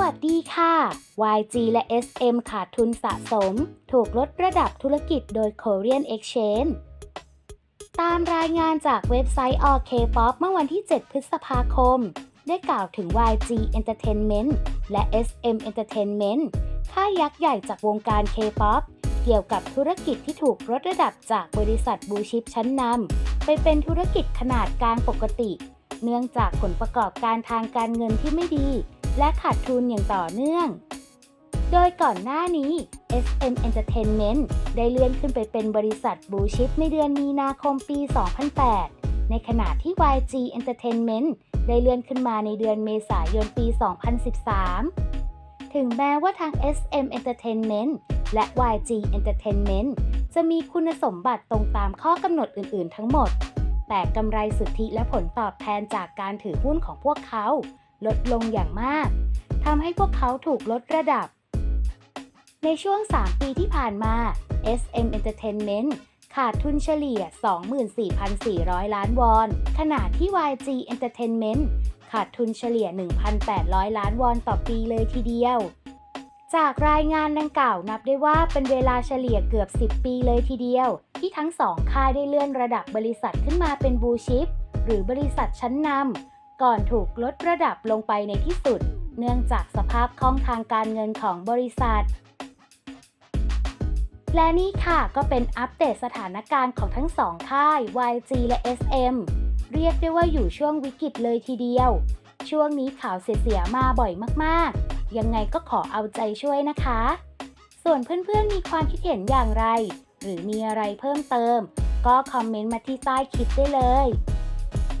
วัสดีค่ะ YG และ SM ขาดทุนสะสม ถูกลดระดับธุรกิจโดย Korean Exchange ตามรายงานจากเว็บไซต์ All K-pop เมื่อวันที่ 7 พฤษภาคม ได้กล่าวถึง YG Entertainment และ SM Entertainment ค่ายยักษ์ใหญ่จากวงการ K-pop เกี่ยวกับธุรกิจที่ถูกลดระดับจากบริษัทบูชิปชั้นนำไปเป็นธุรกิจขนาดกลางปกติ เนื่องจากผลประกอบการทางการเงินที่ไม่ดี และขาดทุนอย่างต่อเนื่อง โดยก่อนหน้านี้ SM Entertainment ได้เลื่อนขึ้นไปเป็นบริษัทบูชิปในเดือนมีนาคมปี 2008 ในขณะที่ YG Entertainment ได้เลื่อนขึ้นมาในเดือนเมษายนปี 2013 ถึงแม้ว่าทาง SM Entertainment และ YG Entertainment จะมีคุณสมบัติตรงตามข้อกำหนดอื่น ๆ ทั้งหมด แต่กำไรสุทธิและผลตอบแทนจากการถือหุ้นของพวกเขา ลดลงอย่างมากทำให้พวกเขาถูกลดระดับ ในช่วง 3 ปีที่ผ่านมา SM Entertainment ขาดทุนเฉลี่ย 24,400 ล้านวอน ขณะที่ YG Entertainment ขาดทุนเฉลี่ย 1,800 ล้านวอนต่อปีเลยทีเดียว จากรายงานดังกล่าวนับได้ว่าเป็นเวลาเฉลี่ยเกือบ 10 ปีเลยทีเดียว ที่ทั้งสองค่ายได้เลื่อนระดับบริษัทขึ้นมาเป็นบูชิปหรือบริษัทชั้นนำ ก่อนถูกลดระดับลงไปในที่สุด เนื่องจากสภาพคล่องทางการเงินของบริษัท และนี่ค่ะก็เป็นอัปเดตสถานการณ์ของทั้งสองค่าย YG และ SM เรียกได้ว่าอยู่ช่วงวิกฤตเลยทีเดียว ช่วงนี้ข่าวเสียๆมาบ่อยมากๆ ยังไงก็ขอเอาใจช่วยนะคะ ส่วนเพื่อนๆมีความคิดเห็นอย่างไร หรือมีอะไรเพิ่มเติม ก็คอมเมนต์มาที่ใต้คลิปได้เลย